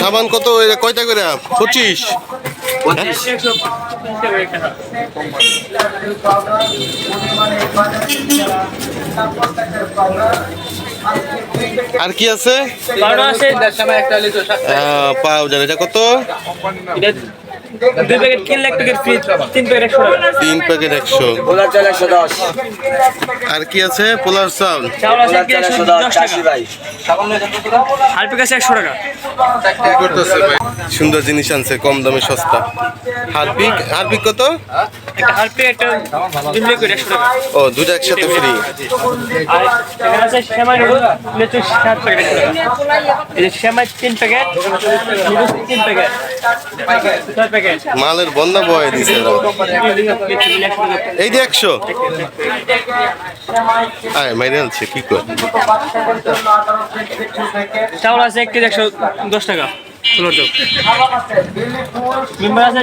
সাবান কত কয়টা করে? পঁচিশ। টাকা আর কি আছে? আছে। পাউডার। এটা কত? দুই প্যাকেট কিনলে এক প্যাকেট ফ্রি তিন প্যাকেট একশো তিন প্যাকেট একশো। গোলাপ চাল একশো দশ। আর কি আছে? পোলার চাল। আছে চাল একশো দশ টাকা। আছে একশো টাকা। কি করতেছে ভাই? সুন্দর জিনিস আনছে কম দামে সস্তা। হারপিক? হারপিক কত? একটা হারপিক একটা ডিম লিকুইড একশো টাকা। ও দুটো একসাথে ফ্রি আর এখানে আছে শ্যামাই লেচু সাত প্যাকেট একশো টাকা। এই যে শ্যামাই তিন প্যাকেট তিন প্যাকেট। মালের বন্ধা বয়ে দিছে এই যে একশো। আয় মাইরে আনছে কি করে চাউল আছে এক কেজি একশো দশ টাকা ষোলো মেম্বার আছে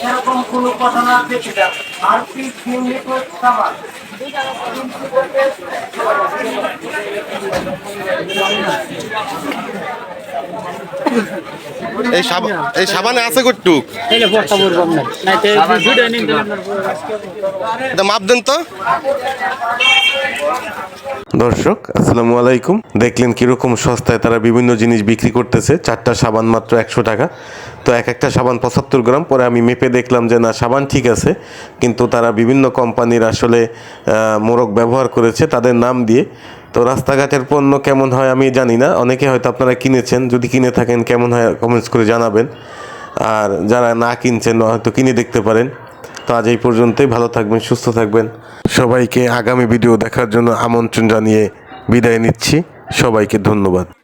এরকম কোনো কথা না দেখে যান। আর কি কিনলে তো সাবান এই সাবান এই সাবানে আছে। কটুক মাপ দেন তো। দর্শক আসসালামু আলাইকুম। দেখলেন কীরকম সস্তায় তারা বিভিন্ন জিনিস বিক্রি করতেছে। চারটা সাবান মাত্র একশো টাকা। তো এক একটা সাবান পঁচাত্তর গ্রাম। পরে আমি মেপে দেখলাম যে না সাবান ঠিক আছে। কিন্তু তারা বিভিন্ন কোম্পানির আসলে আহ, মোড়ক ব্যবহার করেছে। তাদের নাম দিয়ে তো রাস্তাঘাটের পণ্য কেমন হয় আমি জানি না। অনেকে হয়তো আপনারা কিনেছেন, যদি কিনে থাকেন কেমন হয় কমেন্টস করে জানাবেন। আর যারা না কিনছেন, হয়তো কিনে দেখতে পারেন। তো আজ এই পর্যন্তই, ভালো থাকবেন, সুস্থ থাকবেন। সবাইকে আগামী ভিডিও দেখার জন্য আমন্ত্রণ জানিয়ে বিদায় নিচ্ছি। সবাইকে ধন্যবাদ।